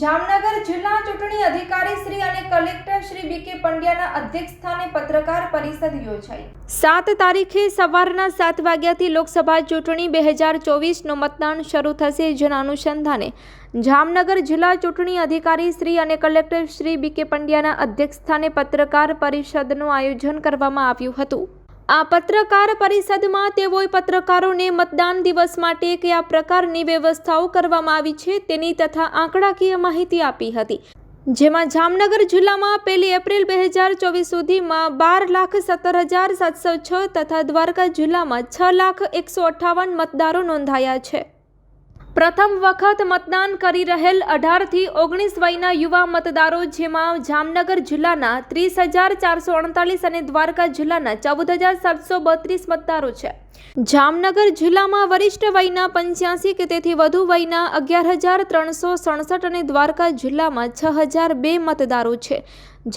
જામનગર જિલ્લા ચૂંટણી અધિકારી શ્રી અને કલેક્ટર શ્રી બી કે પંડ્યાના અધ્યક્ષસ્થાને પત્રકાર પરિષદ યોજાઈ. સાત તારીખે સવારના સાત વાગ્યાથી લોકસભા ચૂંટણી બે હજાર ચોવીસનું મતદાન શરૂ થશે, જેના અનુસંધાને જામનગર જિલ્લા ચૂંટણી અધિકારી શ્રી અને કલેક્ટર શ્રી બી કે પંડ્યાના અધ્યક્ષસ્થાને પત્રકાર પરિષદનું આયોજન કરવામાં આવ્યું હતું. આ પત્રકાર પરિષદમાં તેઓએ પત્રકારોને મતદાન દિવસ માટે કયા પ્રકારની વ્યવસ્થાઓ કરવામાં આવી છે તેની તથા આંકડાકીય માહિતી આપી હતી. જેમાં જામનગર જિલ્લામાં પહેલી એપ્રિલ બે હજાર ચોવીસ સુધીમાં બાર લાખ સત્તર હજાર સાતસો છ તથા દ્વારકા જિલ્લામાં છ લાખ એકસો અઠ્ઠાવન મતદારો નોંધાયા છે. પ્રથમ વખત મતદાન કરી રહેલ અઢારથી ઓગણીસ વયના યુવા મતદારો જેમાં જામનગર જિલ્લાના ત્રીસ હજાર ચારસો અડતાલીસ અને દ્વારકા જિલ્લાના ચૌદ હજાર સાતસો બત્રીસ મતદારો છે. જામનગર જિલ્લામાં વરિષ્ઠ વયના પંચ્યાસી કે તેથી વધુ વયના અગિયાર હજાર ત્રણસો સડસઠ અને દ્વારકા જિલ્લામાં છ હજાર બે મતદારો છે.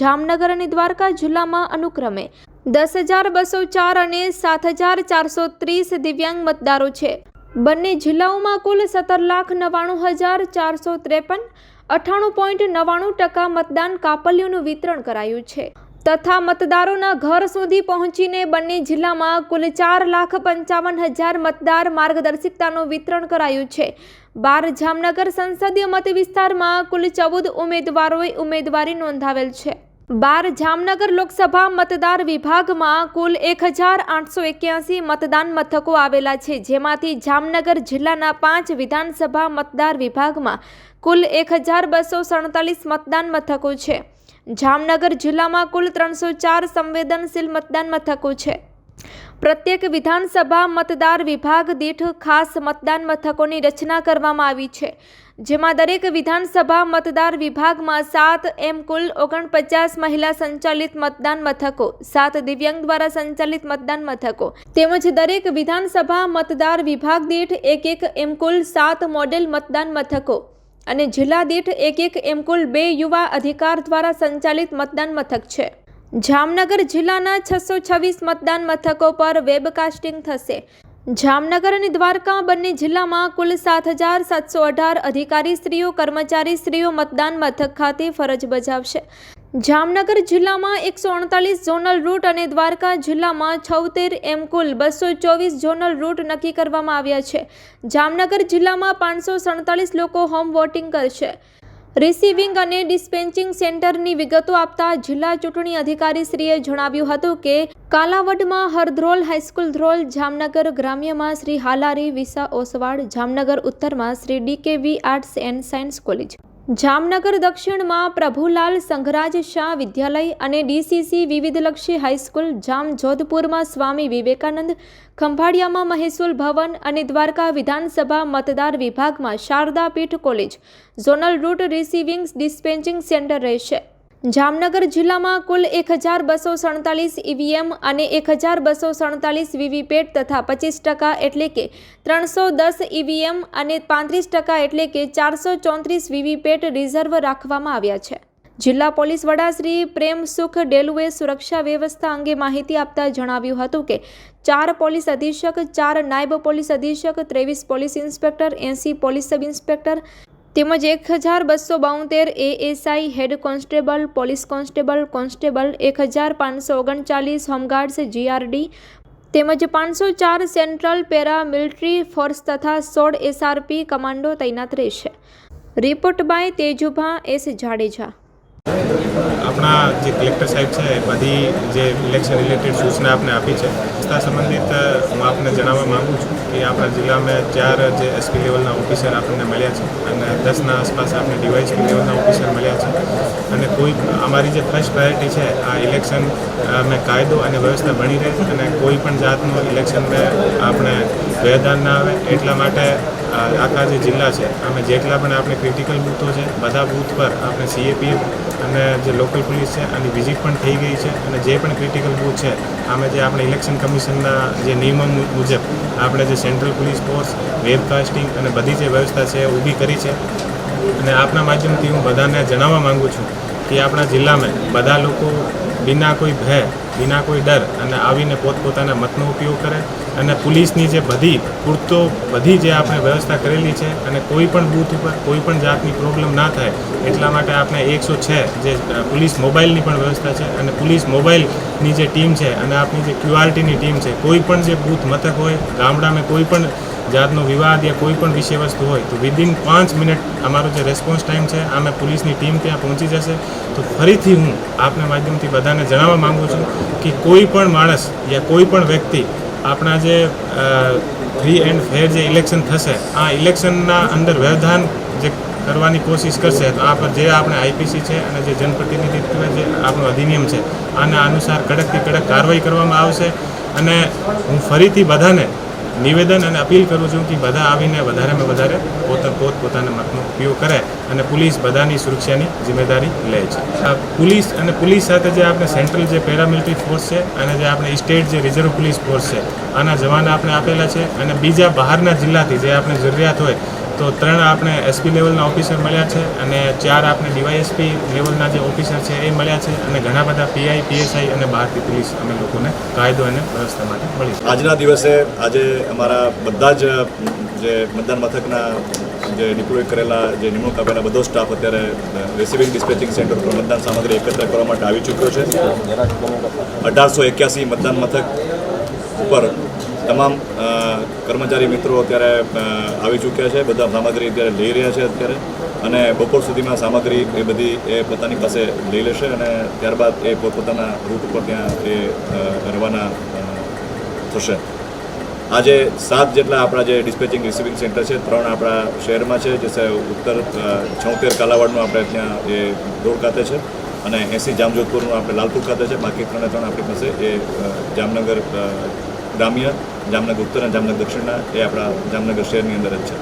જામનગર અને દ્વારકા જિલ્લામાં અનુક્રમે દસ હજાર બસો ચાર અને સાત હજાર ચારસો ત્રીસ દિવ્યાંગ મતદારો છે. બંને જિલ્લાઓમાં કુલ સત્તર લાખ નવ્વાણું હજાર ચારસો ત્રેપન, અઠ્ઠાણું પોઈન્ટ નવ્વાણું ટકા મતદાન કાપલીઓનું વિતરણ કરાયું છે. તથા મતદારોના ઘર સુધી પહોંચીને બંને જિલ્લામાં કુલ ચાર લાખ પંચાવન હજાર મતદાર માર્ગદર્શિકતાનું વિતરણ કરાયું છે. બાર જામનગર સંસદીય મત વિસ્તારમાં કુલ ચૌદ ઉમેદવારોએ ઉમેદવારી નોંધાવેલ છે. બાર જામનગર લોકસભા મતદાર વિભાગમાં કુલ એક હજાર આઠસો એક્યાસી મતદાન મથકો આવેલા છે. જેમાંથી જામનગર જિલ્લાના પાંચ વિધાનસભા મતદાર વિભાગમાં કુલ એક હજાર બસો સડતાલીસ મતદાન મથકો છે. જામનગર જિલ્લામાં કુલ ત્રણસો ચાર સંવેદનશીલ મતદાન મથકો છે. પ્રત્યેક વિધાનસભા મતદાર વિભાગ દીઠ ખાસ મતદાન મથકોની રચના કરવામાં આવી છે, જેમાં દરેક વિધાનસભા મતદાર વિભાગમાં સાત એમ કુલ ઓગણપચાસ મહિલા સંચાલિત મતદાન મથકો, સાત દિવ્યાંગ દ્વારા સંચાલિત મતદાન મથકો, તેમજ દરેક વિધાનસભા મતદાર વિભાગ દીઠ એક એક એમ કુલ સાત મોડેલ મતદાન મથકો અને જિલ્લા દીઠ એક એક એમ કુલ બે યુવા અધિકાર દ્વારા સંચાલિત મતદાન મથક છે. જામનગર જિલ્લાના છસો છવ્વીસ મતદાન મથકો પર વેબકાસ્ટિંગ થશે. જામનગર અને દ્વારકા બંને જિલ્લામાં કુલ સાત હજાર સાતસો અઢાર અધિકારી સ્ત્રીઓ, કર્મચારી સ્ત્રીઓ મતદાન મથક ખાતે ફરજ બજાવશે. જામનગર જિલ્લામાં એકસો અડતાલીસ ઝોનલ રૂટ અને દ્વારકા જિલ્લામાં છોતેર એમ કુલ બસો ચોવીસ ઝોનલ રૂટ નક્કી કરવામાં આવ્યા છે. જામનગર જિલ્લામાં પાંચસો સડતાલીસ લોકો હોમ વોટિંગ કરશે. રિસીવિંગ અને ડિસ્પેન્ચિંગ સેન્ટરની વિગતો આપતા જિલ્લા ચૂંટણી અધિકારી શ્રીએ જણાવ્યું હતું કે, કાલાવડમાં હરધ્રોલ હાઈસ્કૂલ ધ્રોલ, જામનગર ગ્રામ્યમાં શ્રી હાલારી વિસા ઓસવાડ જામનગર ઉત્તરમાં Shri DKV arts and science college. Jamnagar દક્ષિણમાં પ્રભુલાલ સંઘરાજ શાહ વિદ્યાલય અને ડીસીસી વિવિધલક્ષી હાઈસ્કૂલ જામ જોધપુરમાં સ્વામી વિવેકાનંદ, ખંભાળિયામાં મહેસૂલ ભવન અને દ્વારકા વિધાનસભા મતદાર વિભાગમાં Sharda Peeth college. Zonal route receiving dispatching centre રહેશે. જામનગર જિલ્લામાં કુલ એક હજાર બસો સડતાલીસ ઈવીએમ અને એક હજાર બસો સડતાલીસ વીવીપેટ તથા પચીસ ટકા એટલે કે ત્રણસો દસ ઈવીએમ અને પાંત્રીસ ટકા એટલે કે ચારસો ચોત્રીસ વીવીપેટ રિઝર્વ રાખવામાં આવ્યા છે. જિલ્લા પોલીસ વડા શ્રી પ્રેમ ડેલુએ સુરક્ષા વ્યવસ્થા અંગે માહિતી આપતા જણાવ્યું હતું કે ચાર પોલીસ અધિક્ષક, ચાર નાયબ પોલીસ અધિક્ષક, ત્રેવીસ પોલીસ ઇન્સ્પેક્ટર, એંસી પોલીસ સબ ઇન્સ્પેક્ટર તેમજ એક હજાર બસો બાઉતેર ASI head constable, police constable constable, એક હજાર પાંચસો ઓગણચાલીસ હોમગાર્ડ્સ જીઆરડી તેમજ પાંચસો ચાર સેન્ટ્રલ પેરા મિલિટરી ફોર્સ તથા સોળ એસઆરપી કમાન્ડો તૈનાત રહેશે. Report by Tejubha S Jadeja. આપણા જે કલેક્ટર સાહેબ છે બધી જે ઇલેક્શન રિલેટેડ સૂચના આપને આપી છે. રસ્તા સંબંધિત હું આપને જણાવવા માગું છું કે આપણા જિલ્લામાં ચાર જે એસપી લેવલના ઓફિસર આપણને મળ્યા છે અને દસના આસપાસ આપણે ડીવાયસપી લેવલના ઓફિસર મળ્યા છે. અને કોઈ અમારી જે ફર્સ્ટ પ્રાયોરિટી છે, આ ઇલેક્શન મેં કાયદો અને વ્યવસ્થા બની રહે અને કોઈ પણ જાતનું ઇલેક્શનમાં આપણે વ્યવધાન ના આવે એટલા માટે આખા જે જિલ્લા છે અમે જેટલા પણ આપણે ક્રિટિકલ બૂથો છે, બધા બૂથ પર આપણે સીએપીએફ અને જે લોકલ પોલીસ છે, આની વિઝિટ પણ થઈ ગઈ છે અને જે પણ ક્રિટિકલ બૂથ છે અમે જે આપણે ઇલેક્શન કમિશનના જે નિયમો મુજબ આપણે જે સેન્ટ્રલ પોલીસ ફોર્સ વેબકાસ્ટિંગ અને બધી જે વ્યવસ્થા છે, ઊભી કરી છે. અને આપના માધ્યમથી હું બધાને જણાવવા માગું છું કે આપણા જિલ્લામાં બધા લોકો, બિના કોઈ ભય, બિના કોઈ ડર અને આવીને પોતપોતાના મતનો ઉપયોગ કરે. અને પોલીસની જે બધી પૂરતો બધી જે આપણે વ્યવસ્થા કરેલી છે અને કોઈ પણ બૂથ ઉપર કોઈ પણ જાતની પ્રોબ્લેમ ના થાય એટલા માટે આપણે એકસો છ જે પોલીસ મોબાઈલની પણ વ્યવસ્થા છે અને પોલીસ મોબાઈલની જે ટીમ છે અને આપણી જે ક્યુઆરટીની ટીમ છે, કોઈ પણ જે બૂથ મથક હોય, ગામડામાં કોઈ પણ જાતનો વિવાદ યા કોઈ પણ વિષય વસ્તુ હોય, તો વિધિન પાંચ મિનિટ અમારો જે રેસ્પોન્સ ટાઈમ છે આમે પોલીસની ટીમ ત્યાં પહોંચી જશે. તો ફરીથી હું આપના માધ્યમથી બધાને જણાવવા માગું છું કે કોઈ પણ માણસ યા કોઈ પણ વ્યક્તિ આપણા જે ફ્રી એન્ડ ફેર જે ઇલેક્શન થશે, આ ઇલેક્શનના અંદર વ્યવધાન જે કરવાની કોશિશ કરશે, તો આ પર જે આપણે આઈપીસી છે અને જે જનપ્રતિનિધિત્વ જે આપણો અધિનિયમ છે, આના અનુસાર કડકથી કડક કાર્યવાહી કરવામાં આવશે. અને હું ફરીથી બધાને નિવેદન અને અપીલ કરું છું કે બધા આવીને વધારેમાં વધારે પોતા પોત પોતાના મતનો ઉપયોગ કરે અને પોલીસ બધાની સુરક્ષાની જિમ્મેદારી લે છે. પોલીસ અને પોલીસ સાથે જે આપણે સેન્ટ્રલ જે પેરામિલિટરી ફોર્સ છે અને જે આપણે સ્ટેટ જે રિઝર્વ પોલીસ ફોર્સ છે, આના જવાન આપણે આપેલા છે અને બીજા બહારના જિલ્લાથી જે આપણે જરૂરિયાત હોય તો ત્રણ આપણે એસપી લેવલના ઓફિસર મળ્યા છે અને ચાર આપણે ડીવાયએસપી લેવલના જે ઓફિસર છે એ મળ્યા છે અને ઘણા બધા પીઆઈ પીએસઆઈ અને બહારથી પોલીસ અમે લોકોને કાયદો અને વ્યવસ્થા માટે મળી આજના દિવસે આજે અમારા બધા જ, જે મતદાન મથકના જે ડિપ્લોય કરેલા, જે નિમણૂક આપેલા બધો સ્ટાફ અત્યારે રિસીવિંગ ડિસ્પેચિંગ સેન્ટર પર મતદાન સામગ્રી એકત્ર કરવા માટે આવી ચૂક્યો છે. અઢારસો એક્યાસી મતદાન મથક ઉપર તમામ કર્મચારી મિત્રો અત્યારે આવી ચૂક્યા છે, બધા સામગ્રી અત્યારે લઈ રહ્યા છે અત્યારે. અને બપોર સુધીમાં સામગ્રી એ બધી એ પોતાની પાસે લઈ લેશે અને ત્યારબાદ એ પોતપોતાના રૂટ ઉપર ત્યાં એ રવાના થશે. આજે સાત જેટલા આપણા જે ડિસ્પેચિંગ રિસીવિંગ સેન્ટર છે, ત્રણ આપણા શહેરમાં છે, જે ઉત્તર છોતેર કાલાવાડનું આપણે ત્યાં એ દોડ ખાતે છે અને એંસી જામજોધપુરનું આપણે લાલપુર ખાતે છે. બાકી ત્રણે ત્રણ આપણી પાસે એ જામનગર ગ્રામ્ય, જામનગર ઉત્તર અને જામનગર દક્ષિણના, એ આપણા જામનગર શહેરની અંદર જ છે.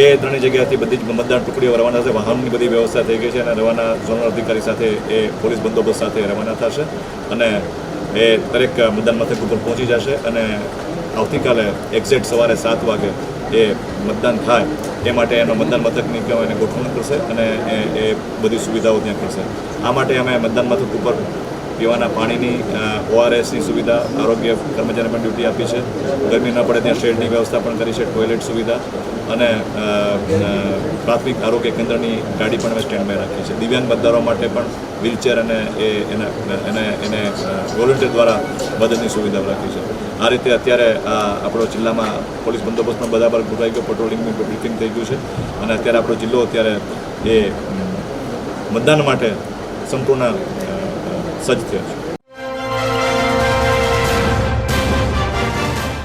એ ત્રણેય જગ્યાથી બધી જ મતદાન ટુકડીઓ રવાના થશે. વાહનની બધી વ્યવસ્થા થઈ ગઈ છે અને રવાના ઝોનલ અધિકારી સાથે એ પોલીસ બંદોબસ્ત સાથે રવાના થશે અને એ દરેક મતદાન મથક ઉપર પહોંચી જશે અને આવતીકાલે એક્ઝેક્ટ સવારે સાત વાગે એ મતદાન થાય એ માટે એનો મતદાન મથકની કહેવાય એને ગોઠવણ કરશે અને એ બધી સુવિધાઓ ત્યાં કરશે. આ માટે અમે મતદાન મથક ઉપર પીવાના પાણીની ઓઆરએસની સુવિધા, આરોગ્ય કર્મચારીને પણ ડ્યુટી આપી છે. ગરમી ન પડે ત્યાં શેડની વ્યવસ્થા પણ કરી છે, ટોયલેટ સુવિધા અને પ્રાથમિક આરોગ્ય કેન્દ્રની ગાડી પણ અમે સ્ટેન્ડબાય રાખી છે. દિવ્યાંગ મતદારો માટે પણ વ્હીલચેર અને એ, એના, એને એને વોલન્ટિયર દ્વારા મદદની સુવિધા રાખી છે. આ રીતે અત્યારે આ આપણો જિલ્લામાં પોલીસ બંદોબસ્ત પણ બધા પર ગોઠવાઈ ગયો. પેટ્રોલિંગનું બ્રિફિંગ થઈ ગયું છે અને અત્યારે આપણો જિલ્લો અત્યારે એ મતદાન માટે સંપૂર્ણ અ, અ, સજ્જ થયો છે